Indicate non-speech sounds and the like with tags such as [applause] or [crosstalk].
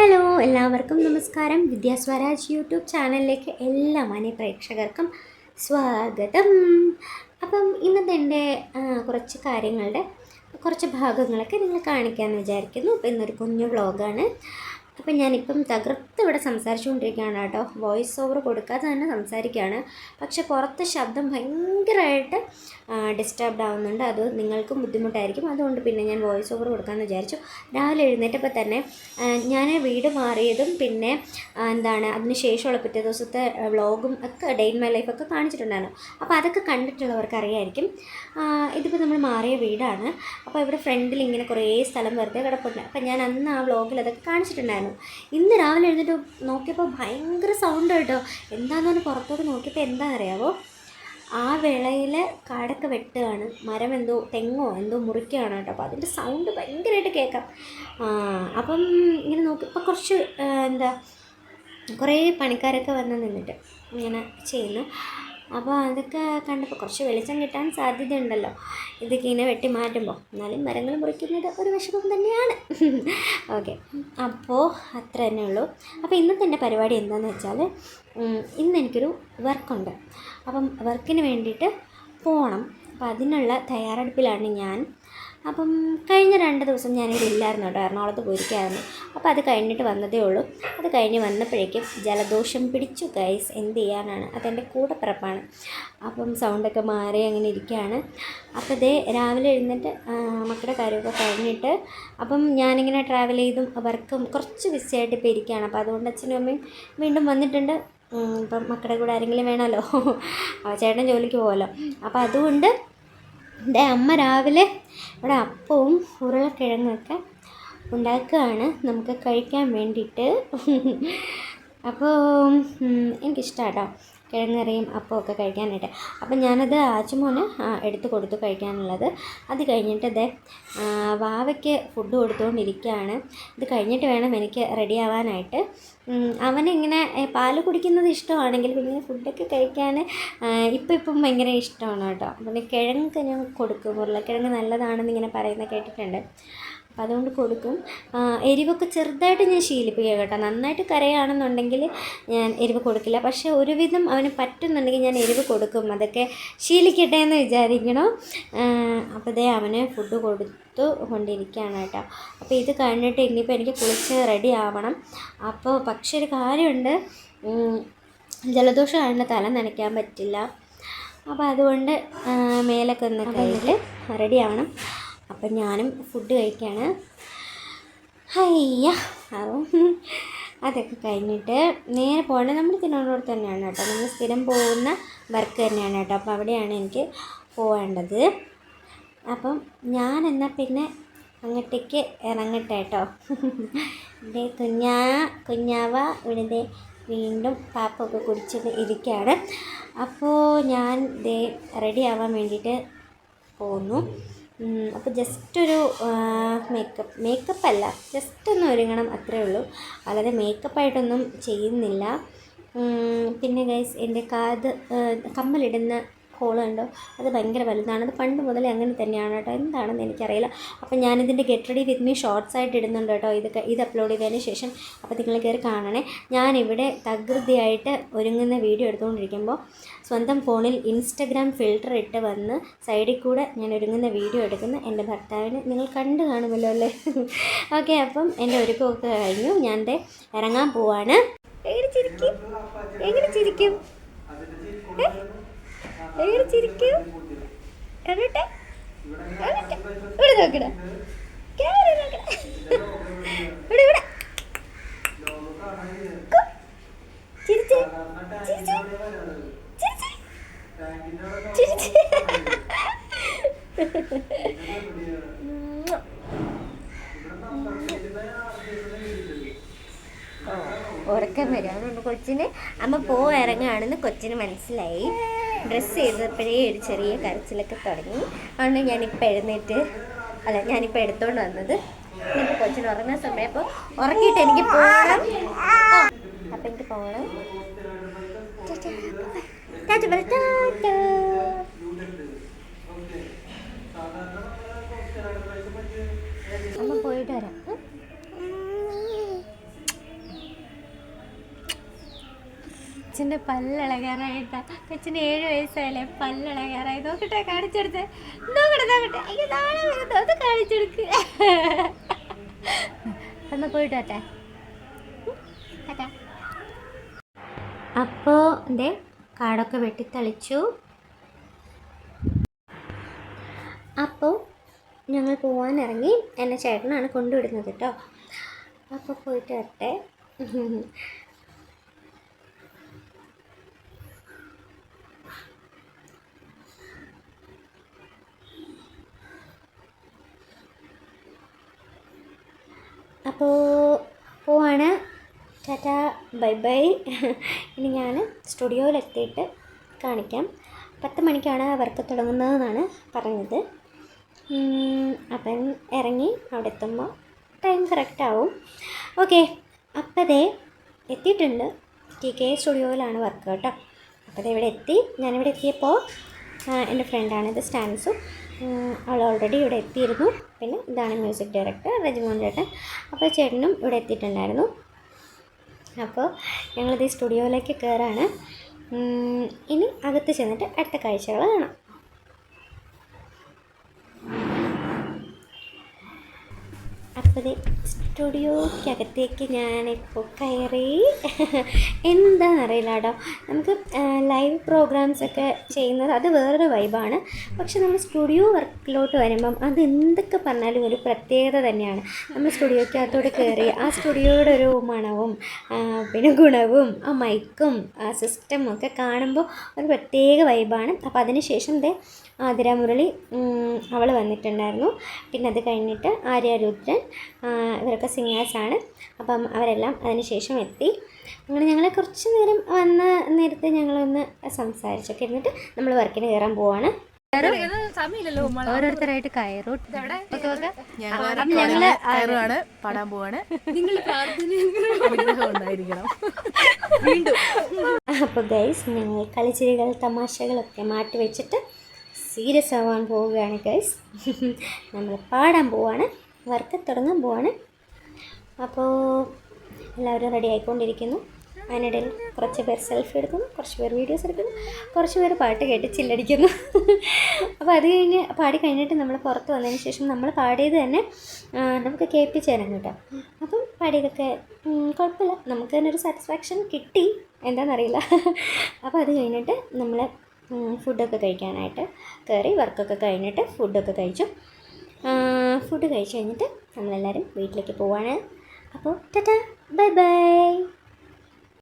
Hello എല്ലാവർക്കും നമസ്കാരം. വിദ്യാസ്വരാജ് YouTube ചാനലിലേക്ക് എല്ലാ മാന്യ പ്രേക്ഷകർക്കും സ്വാഗതം. അപ്പം ഇന്നത്തെ എന്റെ കുറച്ച് കാര്യങ്ങളുടെ കുറച്ച് ഭാഗങ്ങളൊക്കെ നിങ്ങൾ കാണിക്കാമെന്ന് വിചാരിക്കുന്നു. അപ്പോൾ ഇന്നൊരു കുഞ്ഞു വ്ളോഗാണ് അപ്പം ഞാനിപ്പം തകർത്ത് ഇവിടെ സംസാരിച്ചുകൊണ്ടിരിക്കുകയാണ് കേട്ടോ. വോയിസ് ഓവർ കൊടുക്കാതെ തന്നെ സംസാരിക്കുകയാണ്. പക്ഷെ പുറത്ത് ശബ്ദം ഭയങ്കരമായിട്ട് ഡിസ്റ്റർബ്ഡ് ആവുന്നുണ്ട്. അത് നിങ്ങൾക്കും ബുദ്ധിമുട്ടായിരിക്കും. അതുകൊണ്ട് പിന്നെ ഞാൻ വോയിസ് ഓവർ കൊടുക്കാമെന്ന് വിചാരിച്ചു. രാവിലെ എഴുന്നേറ്റപ്പോൾ തന്നെ ഞാൻ വീട് മാറിയതും പിന്നെ എന്താണ് അതിന് ശേഷമുള്ള പിറ്റേ ദിവസത്തെ വ്ളോഗും ഒക്കെ ഡേ ഇൻ മൈ ലൈഫൊക്കെ കാണിച്ചിട്ടുണ്ടായിരുന്നു. അപ്പോൾ അതൊക്കെ കണ്ടിട്ടുള്ളവർക്ക് അറിയായിരിക്കും. ഇതിപ്പോൾ നമ്മൾ മാറിയ വീടാണ്. അപ്പോൾ ഇവിടെ ഫ്രണ്ടിൽ ഇങ്ങനെ കുറേ സ്ഥലം വെറുതെ കിടപ്പുണ്ട്. അപ്പോൾ ഞാൻ അന്ന് ആ വ്ളോഗിൽ അതൊക്കെ കാണിച്ചിട്ടുണ്ടായിരുന്നു. ഇന്ന് രാവിലെ എഴുന്നേറ്റ് നോക്കിയപ്പോൾ ഭയങ്കര സൗണ്ട് കേട്ടോ. എന്താണെന്ന് പറഞ്ഞാൽ പുറത്തോട്ട് നോക്കിയപ്പോൾ എന്താ അറിയാവോ? ആ വിളയിൽ കാടൊക്കെ വെട്ടുകയാണ്. മരം എന്തോ തെങ്ങോ എന്തോ മുറിക്കുകയാണ് കേട്ടോ. അപ്പോൾ അതിന്റെ സൗണ്ട് ഭയങ്കരമായിട്ട് കേൾക്കാം. അപ്പം ഇങ്ങനെ നോക്കി ഇപ്പോൾ കുറച്ച് എന്താ കുറേ പണിക്കാരൊക്കെ വന്ന് നിന്നിട്ട് ഇങ്ങനെ ചെയ്യുന്നു. അപ്പോൾ അതൊക്കെ കണ്ടപ്പോൾ കുറച്ച് വെളിച്ചം കിട്ടാൻ സാധ്യതയുണ്ടല്ലോ. ഇതൊക്കെ ഇങ്ങനെ വെട്ടി മാറ്റുമ്പോൾ. എന്നാലും മരങ്ങൾ മുറിക്കുന്നത് ഒരു വിഷമം തന്നെയാണ്. [laughs] ഓക്കെ. അപ്പോൾ അത്ര തന്നെ ഉള്ളൂ. അപ്പോൾ ഇന്നത്തെ എന്റെ പരിപാടി എന്താണെന്ന് വെച്ചാൽ ഇന്ന് എനിക്കൊരു വർക്കുണ്ട്. അപ്പം വർക്കിന് വേണ്ടിയിട്ട് പോകണം. അപ്പം അതിനുള്ള തയ്യാറെടുപ്പിലാണ് ഞാൻ അപ്പം കഴിഞ്ഞ രണ്ട് ദിവസം ഞാനിവിടെ ഇല്ലായിരുന്നു കേട്ടോ എറണാകുളത്ത് പോയിരിക്കുകയായിരുന്നു. അപ്പോൾ അത് കഴിഞ്ഞിട്ട് വന്നതേ ഉള്ളൂ. അത് കഴിഞ്ഞ് വന്നപ്പോഴേക്കും ജലദോഷം പിടിച്ചു ഗൈസ് എന്ത് ചെയ്യാനാണ്? അതെന്റെ കൂടെ പിറപ്പാണ്. അപ്പം സൗണ്ടൊക്കെ മാറി അങ്ങനെ ഇരിക്കുകയാണ്. അപ്പോൾ ഇതേ രാവിലെ എഴുന്നേറ്റ് മക്കളുടെ കാര്യമൊക്കെ കഴിഞ്ഞിട്ട് അപ്പം ഞാനിങ്ങനെ ട്രാവൽ ചെയ്തും വർക്കും കുറച്ച് ബിസിയായിട്ട് ഇപ്പോൾ ഇരിക്കുകയാണ്. അപ്പോൾ അതുകൊണ്ട് അച്ഛനും അമ്മയും വീണ്ടും വന്നിട്ടുണ്ട്. ഇപ്പം മക്കളുടെ കൂടെ ആരെങ്കിലും വേണമല്ലോ? [laughs] ചേട്ടൻ ജോലിക്ക് പോകുമല്ലോ അപ്പോൾ അതുകൊണ്ട് എന്റെ അമ്മ രാവിലെ ഇവിടെ അപ്പവും ഉരുളക്കിഴങ്ങൊക്കെ ഉണ്ടാക്കുകയാണ്. നമുക്ക് കഴിക്കാൻ വേണ്ടിയിട്ട്. അപ്പോൾ എനിക്കിഷ്ടമാണ് കേട്ടോ കിഴങ്ങറിയും അപ്പമൊക്കെ കഴിക്കാനായിട്ട്. അപ്പം ഞാനത് ആച്ചുമോന് എടുത്തു കൊടുത്തു കഴിക്കാനുള്ളത്. അത് കഴിഞ്ഞിട്ട് അതെ വാവയ്ക്ക് ഫുഡ് കൊടുത്തുകൊണ്ടിരിക്കുകയാണ്. ഇത് കഴിഞ്ഞിട്ട് വേണം എനിക്ക് റെഡി ആവാനായിട്ട്. ഉം, അവനിങ്ങനെ പാൽ കുടിക്കുന്നത് ഇഷ്ടമാണെങ്കിൽ പിന്നെ ഫുഡൊക്കെ കഴിക്കാൻ ഇപ്പം ഇപ്പം ഭയങ്കര ഇഷ്ടമാണ് കേട്ടോ. പിന്നെ കിഴങ്ങൊക്കെ ഞാൻ കൊടുക്കും. ഉരുളക്കിഴങ്ങ് നല്ലതാണെന്ന് ഇങ്ങനെ പറയുന്നത് കേട്ടിട്ടുണ്ട്. അപ്പോൾ അതുകൊണ്ട് കൊടുക്കും. എരിവൊക്കെ ചെറുതായിട്ട് ഞാൻ ശീലിപ്പിക്കുക കേട്ടോ. നന്നായിട്ട് കരയാണെന്നുണ്ടെങ്കിൽ ഞാൻ എരിവ് കൊടുക്കില്ല. പക്ഷേ ഒരുവിധം അവന് പറ്റുന്നുണ്ടെങ്കിൽ ഞാൻ എരിവ് കൊടുക്കും. അതൊക്കെ ശീലിക്കട്ടെ എന്ന് വിചാരിക്കണം. അപ്പോഴേ അവന് ഫുഡ് കൊടുത്തു കൊണ്ടിരിക്കുകയാണ് കേട്ടോ. അപ്പോൾ ഇത് കഴിഞ്ഞിട്ട് ഇനിയിപ്പോൾ എനിക്ക് കുളിച്ച് റെഡി ആവണം. അപ്പോൾ പക്ഷേ ഒരു കാര്യമുണ്ട്. ജലദോഷം ആയതുകൊണ്ട് തല നനയ്ക്കാൻ പറ്റില്ല. അപ്പോൾ അതുകൊണ്ട് മേലൊക്കെ ഒന്ന് കയ്യിൽ റെഡി ആവണം. അപ്പം ഞാനും ഫുഡ് കഴിക്കുകയാണ് ഹയ്യ അപ്പം അതൊക്കെ കഴിഞ്ഞിട്ട് നേരെ പോകേണ്ടത് നമ്മൾ തിരുവനന്തപുരത്ത് തന്നെയാണ് കേട്ടോ. നമ്മൾ സ്ഥിരം പോകുന്ന വർക്ക് തന്നെയാണ് കേട്ടോ. അപ്പോൾ അവിടെയാണ് എനിക്ക് പോകേണ്ടത്. അപ്പം ഞാൻ എന്നാൽ പിന്നെ അങ്ങോട്ടേക്ക് ഇറങ്ങട്ടെ കേട്ടോ. എന്റെ കുഞ്ഞാ കുഞ്ഞാവ ഇവിടെ വീണ്ടും പാപ്പൊക്കെ കുടിച്ചിട്ട് ഇരിക്കുകയാണ്. അപ്പോൾ ഞാൻ ദേ റെഡി ആവാൻ വേണ്ടിയിട്ട് പോകുന്നു ഉം, അപ്പോൾ ജസ്റ്റ് ഒരു മേക്കപ്പ് മേക്കപ്പ് അല്ല ജസ്റ്റ് ഒന്ന് ഒരുങ്ങണം അത്രേ ഉള്ളൂ. അല്ലാതെ മേക്കപ്പായിട്ടൊന്നും ചെയ്യുന്നില്ല. പിന്നെ ഗൈസ് എന്റെ കാത് കമ്മലിടുന്ന ഹോൾ അത് ഭയങ്കര വലുതാണ്. അത് പണ്ട് മുതലേ അങ്ങനെ തന്നെയാണ് കേട്ടോ. എന്താണെന്ന് എനിക്കറിയില്ല. അപ്പം ഞാനിതിന്റെ get ready with me shorts ആയിട്ട് ഇടുന്നുണ്ട് കേട്ടോ. ഇത് ഇത് അപ്ലോഡ് ചെയ്തതിന് ശേഷം. അപ്പോൾ നിങ്ങൾ കയറി കാണണേ. ഞാനിവിടെ തകൃതിയായിട്ട് ഒരുങ്ങുന്ന വീഡിയോ എടുത്തുകൊണ്ടിരിക്കുമ്പോൾ സ്വന്തം ഫോണിൽ ഇൻസ്റ്റഗ്രാം ഫിൽറ്റർ ഇട്ട് വന്ന് സൈഡിൽ കൂടെ ഞാൻ ഒരുങ്ങുന്ന വീഡിയോ എടുക്കുന്ന. എന്റെ ഭർത്താവിന് നിങ്ങൾ കണ്ടു കാണുമല്ലോ അല്ലേ? [laughs] ഓക്കെ അപ്പം എന്റെ ഒരുക്കമൊക്കെ കഴിഞ്ഞു. ഞാൻ ഇറങ്ങാൻ പോവാണ്. എങ്ങനെ ചിരിക്കും? എങ്ങനെ ചിരിക്കും? ഏ? ചിരിക്കും ഉറക്കം വരും അതുകൊണ്ട് കൊച്ചിന് അമ്മ പോ ഇറങ്ങുകയാണെന്ന് കൊച്ചിന് മനസ്സിലായി ഡ്രസ്സ് ചെയ്തപ്പോഴേ ഒരു ചെറിയ കരച്ചിലൊക്കെ തുടങ്ങി അതുകൊണ്ട് ഞാനിപ്പോൾ എഴുന്നേറ്റ് അല്ല ഞാനിപ്പോൾ എടുത്തോണ്ട് വന്നത് എനിക്ക് കൊച്ചിന് ഉറങ്ങുന്ന സമയം അപ്പോൾ ഉറക്കിയിട്ട് എനിക്ക് പോകണം അപ്പം എനിക്ക് പോകണം കൊച്ചിന്റെ പല്ലിളകാറായിട്ട കൊച്ചിന് ഏഴ് വയസ്സായാലേ പല്ലിളകാറായി നോക്കട്ടെ കാണിച്ചെടുത്ത്. നോക്കട്ടെ നോക്കട്ടെ. അയ്യോ നാളെ അത് കാണിച്ചെടുക്ക്. പോയിട്ട് വട്ടെ അപ്പോൾ എന്റെ കാടൊക്കെ വെട്ടിത്തളിച്ചു. അപ്പോൾ ഞങ്ങൾ പോകാനിറങ്ങി എന്നെ ചേട്ടനാണ് കൊണ്ടുവിടുന്നത് കേട്ടോ. അപ്പോൾ പോയിട്ട് വരട്ടെ. അപ്പോൾ പോവാണ്. Tata bye bye. ഇനി ഞാൻ സ്റ്റുഡിയോയിലെത്തിയിട്ട് കാണിക്കാം. പത്ത് മണിക്കാണ് വർക്ക് തുടങ്ങുന്നതെന്നാണ് പറഞ്ഞത്. അപ്പം ഇറങ്ങി അവിടെ എത്തുമ്പോൾ ടൈം കറക്റ്റ് ആവും. ഓക്കെ അപ്പതേ എത്തിയിട്ടുണ്ട്. ടി കെ സ്റ്റുഡിയോയിലാണ് വർക്ക് കേട്ടോ. അപ്പോൾ ഇവിടെ എത്തി. ഞാനിവിടെ എത്തിയപ്പോൾ എന്റെ ഫ്രണ്ടാണിത് സ്റ്റാൻസും. അവൾ ഓൾറെഡി ഇവിടെ എത്തിയിരുന്നു. പിന്നെ ഇതാണ് മ്യൂസിക് ഡയറക്ടർ രജമോഹൻ ചേട്ടൻ. അപ്പോൾ ചേട്ടനും ഇവിടെ എത്തിയിട്ടുണ്ടായിരുന്നു. അപ്പോൾ ഞങ്ങളിത് ഈ സ്റ്റുഡിയോയിലേക്ക് കയറാണ് ഇനി അകത്ത് ചെന്നിട്ട് അടുത്ത കാഴ്ചകൾ കാണാം. അപ്പോൾ സ്റ്റുഡിയോക്കകത്തേക്ക് ഞാനിപ്പോൾ കയറി. എന്താണെന്നറിയില്ല കേട്ടോ നമുക്ക് ലൈവ് പ്രോഗ്രാംസ് ഒക്കെ ചെയ്യുന്നത് അത് വേറൊരു വൈബാണ്. പക്ഷെ നമ്മൾ സ്റ്റുഡിയോ വർക്കിലോട്ട് വരുമ്പം അത് എന്തൊക്കെ പറഞ്ഞാലും ഒരു പ്രത്യേകത തന്നെയാണ്. നമ്മൾ സ്റ്റുഡിയോക്കകത്തോട്ട് കയറി ആ സ്റ്റുഡിയോയുടെ ഒരു മണവും പിന്നെ ഗുണവും ആ മൈക്കും ആ സിസ്റ്റമും ഒക്കെ കാണുമ്പോൾ ഒരു പ്രത്യേക വൈബാണ്. അപ്പോൾ അതിനുശേഷം ദേ ആതിര മുരളി അവൾ വന്നിട്ടുണ്ടായിരുന്നു. പിന്നെ അത് കഴിഞ്ഞിട്ട് ആര്യ രുദ്രൻ ഇവരൊക്കെ സിംഗേഴ്സാണ് അപ്പം അവരെല്ലാം അതിന് ശേഷം എത്തി. അങ്ങനെ ഞങ്ങൾ കുറച്ച് നേരം വന്ന നേരത്തെ ഞങ്ങളൊന്ന് സംസാരിച്ചൊക്കെ ഇരുന്നിട്ട് നമ്മൾ വർക്കിന് കയറാൻ പോവാണ്. ഓരോരുത്തരായിട്ട് കയറും. ഞങ്ങൾ കയറുവാണ് പാടാൻ പോവാണ്. നിങ്ങൾ അനുഗ്രഹം ഉണ്ടായിരിക്കണം. അപ്പോൾ ഗൈസ് ഞങ്ങൾ കളിച്ചിരികൾ തമാശകളൊക്കെ മാറ്റി വെച്ചിട്ട് സീരിയസ് ആവാൻ പോവുകയാണ് ഗൈസ് നമ്മൾ പാടാൻ പോവാണ് വർക്ക് തുടങ്ങാൻ പോവാണ്. അപ്പോൾ എല്ലാവരും റെഡി ആയിക്കൊണ്ടിരിക്കുന്നു. അതിനിടയിൽ കുറച്ച് പേർ സെൽഫി എടുക്കുന്നു കുറച്ച് പേർ വീഡിയോസ് എടുക്കുന്നു കുറച്ച് പേർ പാട്ട് കേട്ട് ചില്ലടിക്കുന്നു. അപ്പോൾ അത് കഴിഞ്ഞ് പാടി കഴിഞ്ഞിട്ട് നമ്മൾ പുറത്ത് വന്നതിന് ശേഷം നമ്മൾ പാടിയത് തന്നെ നമുക്ക് കേൾപ്പിച്ച് തരാൻ കേട്ടോ. അപ്പം പാടിയതൊക്കെ കുഴപ്പമില്ല. നമുക്ക് തന്നെ ഒരു സാറ്റിസ്ഫാക്ഷൻ കിട്ടി. എന്താണെന്നറിയില്ല അപ്പോൾ അത് കഴിഞ്ഞിട്ട് നമ്മൾ ഫുഡൊക്കെ കഴിക്കാനായിട്ട് കയറി വർക്കൊക്കെ കഴിഞ്ഞിട്ട് ഫുഡൊക്കെ കഴിച്ചു. ഫുഡ് കഴിച്ച് കഴിഞ്ഞിട്ട് നമ്മളെല്ലാവരും വീട്ടിലേക്ക് പോവാണ്. അപ്പോൾ ടാറ്റാ ബൈ ബൈ.